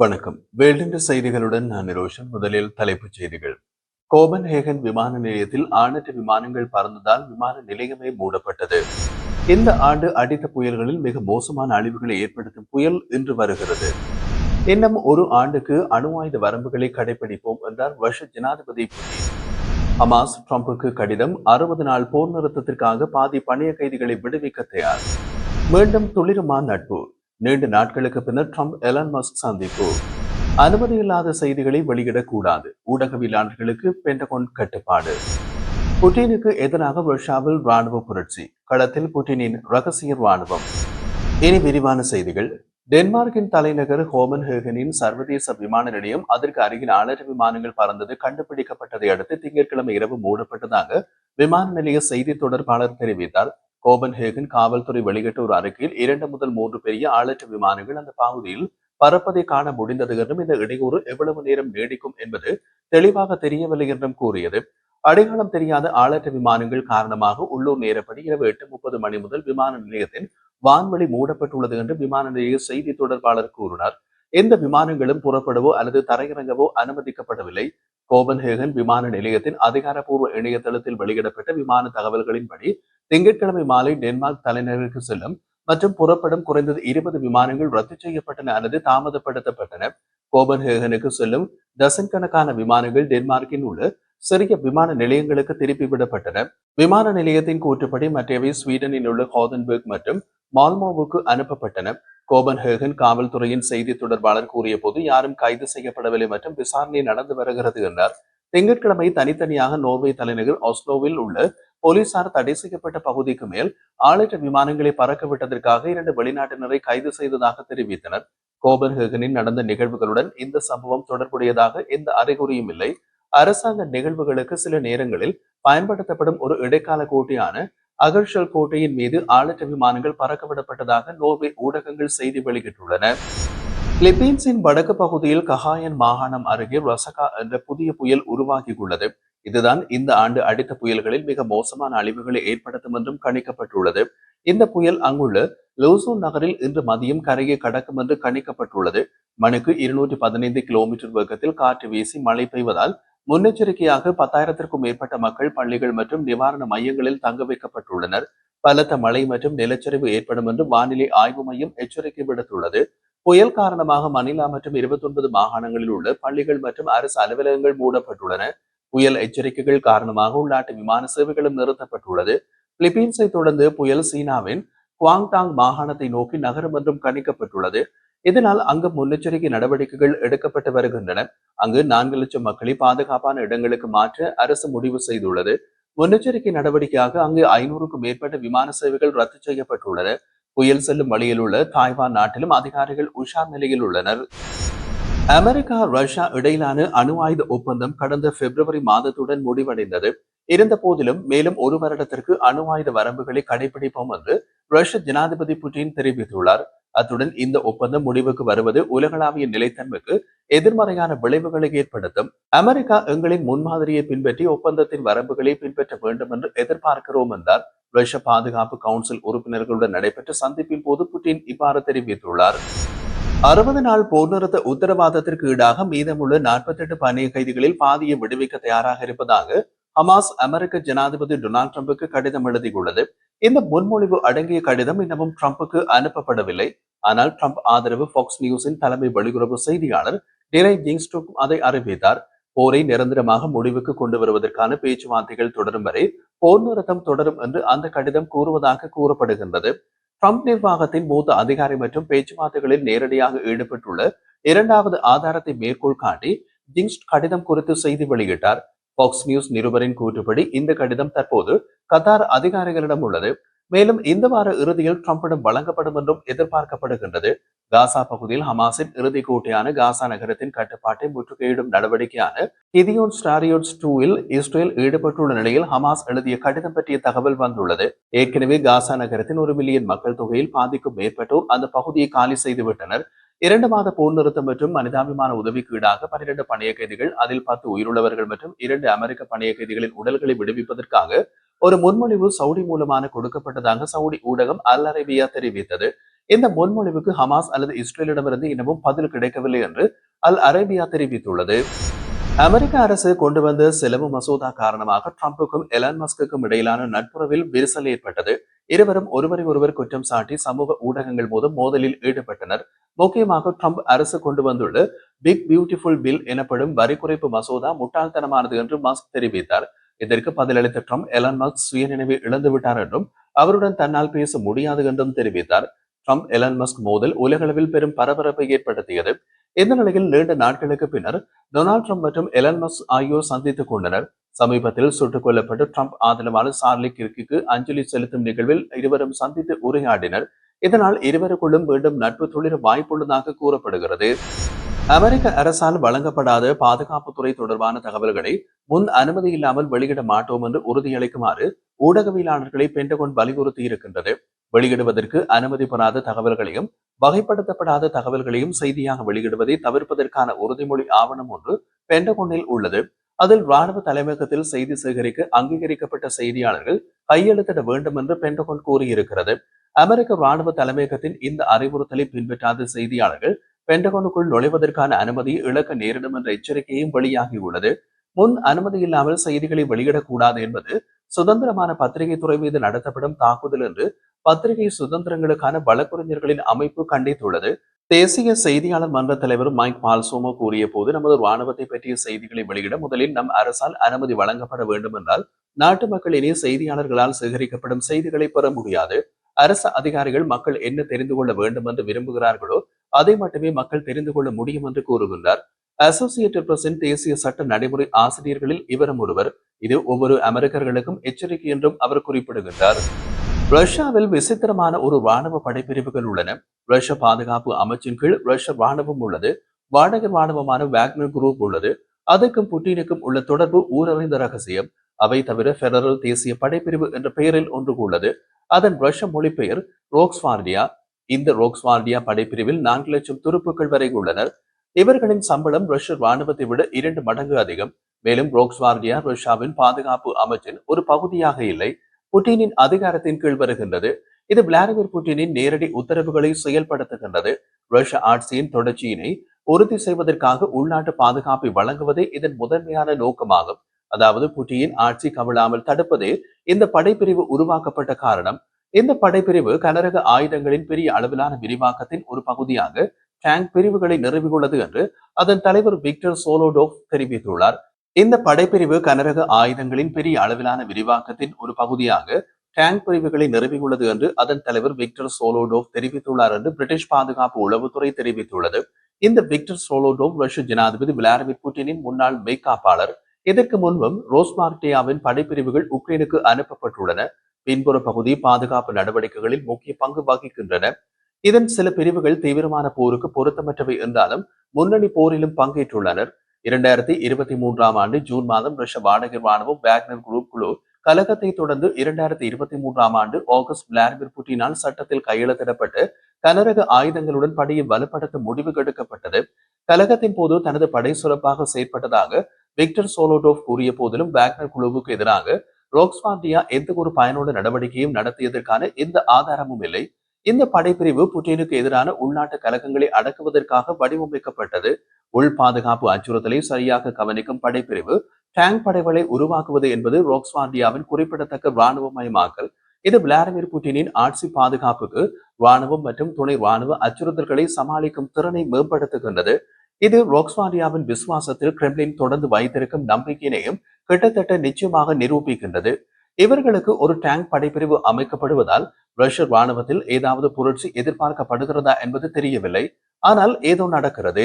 வணக்கம். வேல்டின்ற செய்திகளுடன் நான் நிரோஷன். முதலில் தலைப்புச் செய்திகள். கோபன்ஹேகன் விமான நிலையத்தில் ஆணற்ற விமானங்கள் பறந்ததால் விமான நிலையமே மூடப்பட்டது. இந்த ஆண்டு அடித்த புயல்களில் மிக மோசமான அழிவுகளை ஏற்படுத்தும் புயல் இன்று வருகிறது. இன்னும் ஒரு ஆண்டுக்கு அணு ஆயுத வரம்புகளை கடைபிடிப்போம் என்றார் வருஷ ஜனாதிபதி புதின். ஹமாஸ் ட்ரம்புக்கு கடிதம் அறுபது நாள் போர் நிறுத்தத்திற்காக பாதி பணிய கைதிகளை விடுவிக்க தயார். மீண்டும் துளிருமா நட்பு. நீண்ட நாட்களுக்கு பின்னர் ட்ரம்ப் எலன் மஸ்க் சந்திப்பு. அனுமதி இல்லாத செய்திகளை வெளியிடக்கூடாது. ஊடகவியலாளர்களுக்கு பென்டகோன் கட்டுப்பாடு. புட்டினுக்கு எதிராக ரஷ்யாவில் ராணுவ புரட்சி. களத்தில் புட்டினின் ரகசிய ராணுவம் இனி விரிவான செய்திகள். டென்மார்க்கின் தலைநகர் ஹோமன் ஹேகனின் சர்வதேச விமான நிலையம் அதற்கு அருகில் ஆளற்ற விமானங்கள் பறந்தது கண்டுபிடிக்கப்பட்டதை அடுத்து திங்கட்கிழமை இரவு மூடப்பட்டதாக விமான நிலைய செய்தி தொடர்பாளர் தெரிவித்தார். கோபன்ஹேகன் காவல்துறை வெளியிட்ட ஒரு அறிக்கையில் இரண்டு முதல் மூன்று பெரிய ஆளற்ற விமானங்கள் அந்த பகுதியில் பறப்பதை காண முடிந்தது என்றும் இந்த இடையூறு எவ்வளவு நேரம் நீடிக்கும் என்பது தெளிவாக தெரியவில்லை என்றும் கூறியது. அடையாளம் தெரியாத ஆளற்ற விமானங்கள் காரணமாக உள்ளூர் நேரப்படி இரவு எட்டு முப்பது மணி முதல் விமான நிலையத்தின் வான்வெளி மூடப்பட்டுள்ளது என்று விமான நிலைய செய்தி தொடர்பாளர் கூறினார். எந்த விமானங்களும் புறப்படவோ அல்லது தரையிறங்கவோ அனுமதிக்கப்படவில்லை. கோபன்ஹேகன் விமான நிலையத்தின் அதிகாரப்பூர்வ இணையதளத்தில் வெளியிடப்பட்ட விமான தகவல்களின்படி திங்கட்கிழமை மாலை டென்மார்க் தலைநகருக்கு செல்லும் மற்றும் புறப்படும் குறைந்தது இருபது விமானங்கள் ரத்து செய்யப்பட்டன அல்லது தாமதப்படுத்தப்பட்டன. கோபன்ஹேகனுக்கு செல்லும் டசன் கணக்கான விமானங்கள் டென்மார்க்கின் உள்ள சிறிய விமான நிலையங்களுக்கு திருப்பி விடப்பட்டன. விமான நிலையத்தின் கூற்றுப்படி மற்றவை ஸ்வீடனில் உள்ள ஹோதன்பர்க் மற்றும் மால்மோவுக்கு அனுப்பப்பட்டன. கோபன்ஹேகன் காவல்துறையின் செய்தி தொடர்பாளர் கூறிய போது யாரும் கைது செய்யப்படவில்லை மற்றும் விசாரணை நடந்து வருகிறது என்றார். திங்கட்கிழமை தனித்தனியாக நோர்வே தலைநகர் ஆஸ்லோவில் உள்ள போலீசார் தடை செய்யப்பட்ட பகுதிக்கு மேல் ஆளிட்ட விமானங்களை பறக்க விட்டதற்காக இரண்டு வெளிநாட்டினரை கைது செய்ததாக தெரிவித்தனர். கோபன்ஹேகனில் நடந்த நிகழ்வுகளுடன் இந்த சம்பவம் தொடர்புடையதாக எந்த அறிகுறியும் இல்லை. அரசாங்க நிகழ்வுகளுக்கு சில நேரங்களில் பயன்படுத்தப்படும் ஒரு இடைக்கால கோட்டையான அகர்ஷல் கோட்டையின் மீது ஆளிட்ட விமானங்கள் பறக்கவிடப்பட்டதாக நோர்வே ஊடகங்கள் செய்தி வெளியிட்டுள்ளன. பிலிப்பீன்ஸின் வடக்கு பகுதியில் கஹாயன் மாகாணம் அருகே ரசகா என்ற புதிய புயல் உருவாகியுள்ளது. இதுதான் இந்த ஆண்டு அடித்த புயல்களில் மிக மோசமான அழிவுகளை ஏற்படுத்தும் என்றும் கணிக்கப்பட்டுள்ளது. இந்த புயல் அங்குள்ள லூசோன் நகரில் இன்று மதியம் கரையை கடக்கும் என்று கணிக்கப்பட்டுள்ளது. மணிக்கு இருநூற்றி பதினைந்து கிலோமீட்டர் வேகத்தில் காற்று வீசி மழை பெய்வதால் முன்னெச்சரிக்கையாக பத்தாயிரத்திற்கும் மேற்பட்ட மக்கள் பள்ளிகள் மற்றும் நிவாரண மையங்களில் தங்க வைக்கப்பட்டுள்ளனர். பலத்த மழை மற்றும் நிலச்சரிவு ஏற்படும் என்று வானிலை ஆய்வு மையம் எச்சரிக்கை விடுத்துள்ளது. புயல் காரணமாக மணிலா மற்றும் இருபத்தி ஒன்பது மாகாணங்களில் உள்ள பள்ளிகள் மற்றும் அரசு அலுவலகங்கள் மூடப்பட்டுள்ளன. புயல் எச்சரிக்கைகள் காரணமாக உள்நாட்டு விமான சேவைகளும் நிறுத்தப்பட்டுள்ளது. பிலிப்பீன்ஸை தொடர்ந்து புயல் சீனாவின் குவாங்டாங் மாகாணத்தை நோக்கி நகரும் என்றும் கணிக்கப்பட்டுள்ளது. இதனால் அங்கு முன்னெச்சரிக்கை நடவடிக்கைகள் எடுக்கப்பட்டு வருகின்றன. அங்கு நான்கு லட்சம் மக்களை பாதுகாப்பான இடங்களுக்கு மாற்ற அரசு முடிவு செய்துள்ளது. முன்னெச்சரிக்கை நடவடிக்கையாக அங்கு ஐநூறுக்கும் மேற்பட்ட விமான சேவைகள் ரத்து செய்யப்பட்டுள்ளன புயல் செல்லும் வழியில் உள்ள தாய்வான் நாட்டிலும் அதிகாரிகள் உஷார் நிலையில் உள்ளனர். அமெரிக்கா ரஷ்யா இடையிலான அணு ஆயுத ஒப்பந்தம் கடந்த பிப்ரவரி மாதத்துடன் முடிவடைந்தது. இருந்த போதிலும் மேலும் ஒரு வருடத்திற்கு அணு ஆயுத வரம்புகளை கடைபிடிப்போம் என்று ரஷ்ய ஜனாதிபதி புட்டின் தெரிவித்துள்ளார். அத்துடன் இந்த ஒப்பந்தம் முடிவுக்கு வருவது உலகளாவிய நிலைத்தன்மைக்கு எதிர்மறையான விளைவுகளை ஏற்படுத்தும். அமெரிக்கா எங்களின் முன்மாதிரியை பின்பற்றி ஒப்பந்தத்தின் வரம்புகளை பின்பற்ற வேண்டும் என்று எதிர்பார்க்கிறோம் என்றார். ரஷ்ய பாதுகாப்பு கவுன்சில் உறுப்பினர்களுடன் நடைபெற்ற சந்திப்பின் போது புட்டின் இவ்வாறு தெரிவித்துள்ளார். அறுபது நாள் போர் நிறுத்த உத்தரவாதத்திற்கு ஈடாக மீதமுள்ள நாற்பத்தி எட்டு பணிய கைதிகளில் பாதியை விடுவிக்க தயாராக இருப்பதாக ஹமாஸ் அமெரிக்க ஜனாதிபதி டொனால்டு ட்ரம்புக்கு கடிதம் எழுதியுள்ளது. இந்த முன்மொழிவு அடங்கிய கடிதம் இன்னமும் ட்ரம்புக்கு அனுப்பப்படவில்லை. ஆனால் ட்ரம்ப் ஆதரவு ஃபாக்ஸ் நியூஸின் தலைமை வெளியுறவு செய்தியாளர் டிலை ஜிங்ஸ்டுக் அதை அறிவித்தார். போரை நிரந்தரமாக முடிவுக்கு கொண்டு வருவதற்கான பேச்சுவார்த்தைகள் தொடரும் வரை போர் நிறுத்தம் தொடரும் என்று அந்த கடிதம் கூறுவதாக கூறப்படுகின்றது. ட்ரம்ப் நிர்வாகத்தின் மூத்த அதிகாரி மற்றும் பேச்சுவார்த்தைகளில் நேரடியாக ஈடுபட்டுள்ள இரண்டாவது ஆதாரத்தை மேற்கோள் காட்டி ஜிங்ஸ்ட் கடிதம் குறித்து செய்தி வெளியிட்டார். பாக்ஸ் நியூஸ் நிருபரின் கூற்றுப்படி இந்த கடிதம் தற்போது கத்தார் அதிகாரிகளிடம் உள்ளது. மேலும் இந்த வார இறுதியில் ட்ரம்பிடம் வழங்கப்படும் என்றும் எதிர்பார்க்கப்படுகின்றது. காசா பகுதியில் ஹமாஸின் இறுதி கூட்டியான காசா நகரத்தின் கட்டுப்பாட்டை முற்றுகையிடும் நடவடிக்கையான கிதியோன் ஸ்டாரியோட்ஸ் டூவில் இஸ்ரேல் ஈடுபட்டுள்ள நிலையில் ஹமாஸ் எழுதிய கடிதம் பற்றிய தகவல் வந்துள்ளது. ஏற்கனவே காசா நகரத்தின் ஒரு மில்லியன் மக்கள் தொகையில் பாதிக்கும் மேற்பட்டோர் அந்த பகுதியை காலி செய்துவிட்டனர். இரண்டு மாத போர் நிறுத்தம் மற்றும் மனிதாபிமான உதவிக்கு ஈடாக பன்னிரண்டு பணைய கைதிகள் அதில் பத்து உயிருள்ளவர்கள் மற்றும் இரண்டு அமெரிக்க பணைய கைதிகளின் உடல்களை விடுவிப்பதற்காக ஒரு முன்மொழிவு சவுடி மூலமான கொடுக்கப்பட்டதாக சவுடி ஊடகம் அல் அரேபியா தெரிவித்தது. இந்த முன்மொழிவுக்கு ஹமாஸ் அல்லது இஸ்ரேலிடமிருந்து இன்னமும் பதில் கிடைக்கவில்லை என்று அல் அரேபியா தெரிவித்துள்ளது. அமெரிக்க அரசு கொண்டு வந்த செலவு மசோதா காரணமாக ட்ரம்புக்கும் எலான் மஸ்குக்கும் இடையிலான நட்புறவில் விரிசல் ஏற்பட்டது. இருவரும் ஒருவரை ஒருவர் குற்றம் சாட்டி சமூக ஊடகங்கள் மூலம் மோதலில் ஈடுபட்டனர். முக்கியமாக ட்ரம்ப் அரசு கொண்டு வந்துள்ள பிக் பியூட்டிஃபுல் பில் எனப்படும் வரி குறைப்பு மசோதா முட்டாள்தனமானது என்று மஸ்க் தெரிவித்தார். இதற்கு பதிலளித்த ட்ரம்ப் எலான் மஸ்க் சுயநினைவை இழந்து விட்டார் என்றும் அவருடன் தன்னால் பேச முடியாது என்றும் தெரிவித்தார். ட்ரம்ப் எலன் மஸ்க் மோதல் உலகளவில் பெரும் பரபரப்பை ஏற்படுத்தியது. இந்த நிலையில் நீண்ட நாட்களுக்கு பின்னர் டொனால்ட் ட்ரம்ப் மற்றும் எலன் மஸ்க் ஆகியோர் சந்தித்துக் கொண்டனர். சமீபத்தில் சுட்டுக் கொல்லப்பட்டு ட்ரம்ப் ஆதரவாளர் சார்லி கிர்கிக்கு அஞ்சலி செலுத்தும் நிகழ்வில் இருவரும் சந்தித்து உரையாடினர். இதனால் இருவருக்குள்ளும் மீண்டும் நட்பு தொழில் வாய்ப்புள்ளதாக கூறப்படுகிறது. அமெரிக்க அரசால் வழங்கப்படாத பாதுகாப்புத்துறை தொடர்பான தகவல்களை முன் அனுமதி இல்லாமல் வெளியிட மாட்டோம் என்று உறுதியளிக்குமாறு ஊடகவியலாளர்களை பென்டகோன் வலியுறுத்தி இருக்கின்றது வெளியிடுவதற்கு அனுமதிப்படாத தகவல்களையும் வகைப்படுத்தப்படாத தகவல்களையும் செய்தியாக வெளியிடுவதை தவிர்ப்பதற்கான உறுதிமொழி ஆவணம் ஒன்று பென்டகோனில் உள்ளது. அதில் ராணுவ தலைமையகத்தில் செய்தி சேகரிக்க அங்கீகரிக்கப்பட்ட செய்தியாளர்கள் கையெழுத்திட வேண்டும் என்று பென்டகோன் கூறியிருக்கிறது. அமெரிக்க ராணுவ தலைமையகத்தின் இந்த அறிவுறுத்தலை பின்பற்றாத செய்தியாளர்கள் பென்டகோனுக்குள் நுழைவதற்கான அனுமதியை இழக்க நேரிடும் என்ற எச்சரிக்கையும் வெளியாகியுள்ளது. முன் அனுமதி இல்லாமல் செய்திகளை வெளியிடக்கூடாது என்பது சுதந்திரமான பத்திரிகை துறை மீது நடத்தப்படும் தாக்குதல் என்று பத்திரிகை சுதந்திரங்களுக்கான வழக்கறிஞர்களின் அமைப்பு கண்டித்துள்ளது. தேசிய செய்தியாளர் மன்ற தலைவர் மைக் பால்சோமோ கூறிய போது நமது ராணுவத்தை பற்றிய செய்திகளை வெளியிட முதலில் நம் அரசால் அனுமதி வழங்கப்பட வேண்டும் என்றால் நாட்டு மக்கள் இனி செய்தியாளர்களால் சேகரிக்கப்படும் செய்திகளை பெற முடியாது. அரசு அதிகாரிகள் மக்கள் என்ன தெரிந்து கொள்ள வேண்டும் என்று விரும்புகிறார்களோ அதை மட்டுமே மக்கள் தெரிந்து கொள்ள முடியும் என்று கூறுகின்றார். அசோசியேட்டட் பிரசின் தேசிய சட்ட நடைமுறை ஆசிரியர்களில் இவரும் ஒருவர். இது ஒவ்வொரு அமெரிக்கர்களுக்கும் எச்சரிக்கை என்றும் அவர் குறிப்பிடுகின்றார். ரஷ்யாவில் விசித்திரமான ஒரு ராணுவ படைப்பிரிவுகள் உள்ளன. ரஷ்ய பாதுகாப்பு அமைச்சின் கீழ் ரஷ்ய ராணுவம் உள்ளது. வாடகை ராணுவமான வேக்னர் குரூப் உள்ளது. அதற்கும் புட்டினுக்கும் உள்ள தொடர்பு ஊரறிந்த ரகசியம். அவை தவிர பெடரல் தேசிய படைப்பிரிவு என்ற பெயரில் ஒன்று உள்ளது. அதன் ரஷ்ய மொழிபெயர் ரோக்ஸ்வார்டியா. இந்த ரோக்ஸ்வார்டியா படைப்பிரிவில் நான்கு லட்சம் துருப்புக்கள் வரை உள்ளனர். இவர்களின் சம்பளம் ரஷ்ய ராணுவத்தை விட இரண்டு மடங்கு அதிகம். மேலும் ரோக்ஸ்வார்டியா ரஷ்யாவின் பாதுகாப்பு அமைச்சின் ஒரு பகுதியாக இல்லை. புட்டினின் அதிகாரத்தின் கீழ் வருகின்றது. இது விளாடிமிர் புட்டினின் நேரடி உத்தரவுகளை செயல்படுத்துகின்றது. ரஷ்ய ஆட்சியின் தொடர்ச்சியினை உறுதி செய்வதற்காக உள்நாட்டு பாதுகாப்பை வழங்குவதே இதன் முதன்மையான நோக்கமாகும். அதாவது புட்டியின் ஆட்சி கவிழாமல் தடுப்பதே இந்த படைப்பிரிவு உருவாக்கப்பட்ட காரணம். இந்த படைப்பிரிவு கனரக ஆயுதங்களின் பெரிய அளவிலான விரிவாக்கத்தின் ஒரு பகுதியாக டேங்க் பிரிவுகளை நிறுவியுள்ளது என்று அதன் தலைவர் விக்டர் சோலோடோவ் தெரிவித்துள்ளார். இந்த படைப்பிரிவு கனரக ஆயுதங்களின் பெரிய அளவிலான விரிவாக்கத்தின் ஒரு பகுதியாக டேங்க் பிரிவுகளை நிறுவியுள்ளது என்று அதன் தலைவர் விக்டர் சோலோடோவ் தெரிவித்துள்ளார் என்று பிரிட்டிஷ் பாதுகாப்பு உளவுத்துறை தெரிவித்துள்ளது. இந்த விக்டர் சோலோடோவ் ரஷ்ய ஜனாதிபதி விளாடிமிர் புட்டினின் முன்னாள் மெய்காப்பாளர். இதற்கு முன்பும் ரோஸ்மார்டியாவின் படைப்பிரிவுகள் உக்ரைனுக்கு அனுப்பப்பட்டுள்ளன. பின்புற பகுதி பாதுகாப்பு நடவடிக்கைகளில் முக்கிய பங்கு வகிக்கின்றன. இதன் சில பிரிவுகள் தீவிரமான போருக்கு பொருத்தமற்றவை என்றாலும் முன்னணி போரிலும் பங்கேற்றுள்ளனர். இரண்டாயிரத்தி இருபத்தி மூன்றாம் ஆண்டு ஜூன் மாதம் ரஷ்ய வாடகை ராணுவம் வேக்னர் குரூப் குழு கலகத்தை தொடர்ந்து இரண்டாயிரத்தி இருபத்தி மூன்றாம் ஆண்டு ஆகஸ்ட் விளாடிமிர் புட்டினால் சட்டத்தில் கையெழுத்திடப்பட்டு கனரக ஆயுதங்களுடன் படையை வலுப்படுத்த முடிவு எடுக்கப்பட்டது. கலகத்தின் போது தனது படை சிறப்பாக செயற்பட்டதாக விக்டர் சோலோடோவ் கூறிய போதிலும் வேக்னர் குழுவுக்கு எதிராக ரோக்ஸ்வாண்டியா எந்த ஒரு பயனுள்ள நடவடிக்கையும் நடத்தியதற்கான எந்த ஆதாரமும் இல்லை. இந்த படைப்பிரிவு புட்டினுக்கு எதிரான உள்நாட்டு கலகங்களை அடக்குவதற்காக வடிவமைக்கப்பட்டது. உள் பாதுகாப்பு அச்சுறுத்தலை சரியாக கவனிக்கும் படைப்பிரிவு டேங்க் படைகளை உருவாக்குவது என்பது ரோக்ஸ்வாண்டியாவின் குறிப்பிடத்தக்க இராணுவமயமாக்கல். இது விளாடிமிர் புட்டினின் ஆட்சி பாதுகாப்புக்கு இராணுவம் மற்றும் துணை இராணுவ அச்சுறுத்தல்களை சமாளிக்கும் திறனை மேம்படுத்துகின்றது. இது ரோக்ஸ்வாண்டியாவின் விசுவாசத்தில் கிரெம்லின் தொடர்ந்து வைத்திருக்கும் நம்பிக்கையினையும் கிட்டத்தட்ட நிச்சயமாக நிரூபிக்கின்றது. இவர்களுக்கு ஒரு டேங்க் படைப்பிரிவு அமைக்கப்படுவதால் ரஷ்ய ராணுவத்தில் ஏதாவது புரட்சி எதிர்பார்க்கப்படுகிறதா என்பது தெரியவில்லை. ஆனால் ஏதோ நடக்கிறது.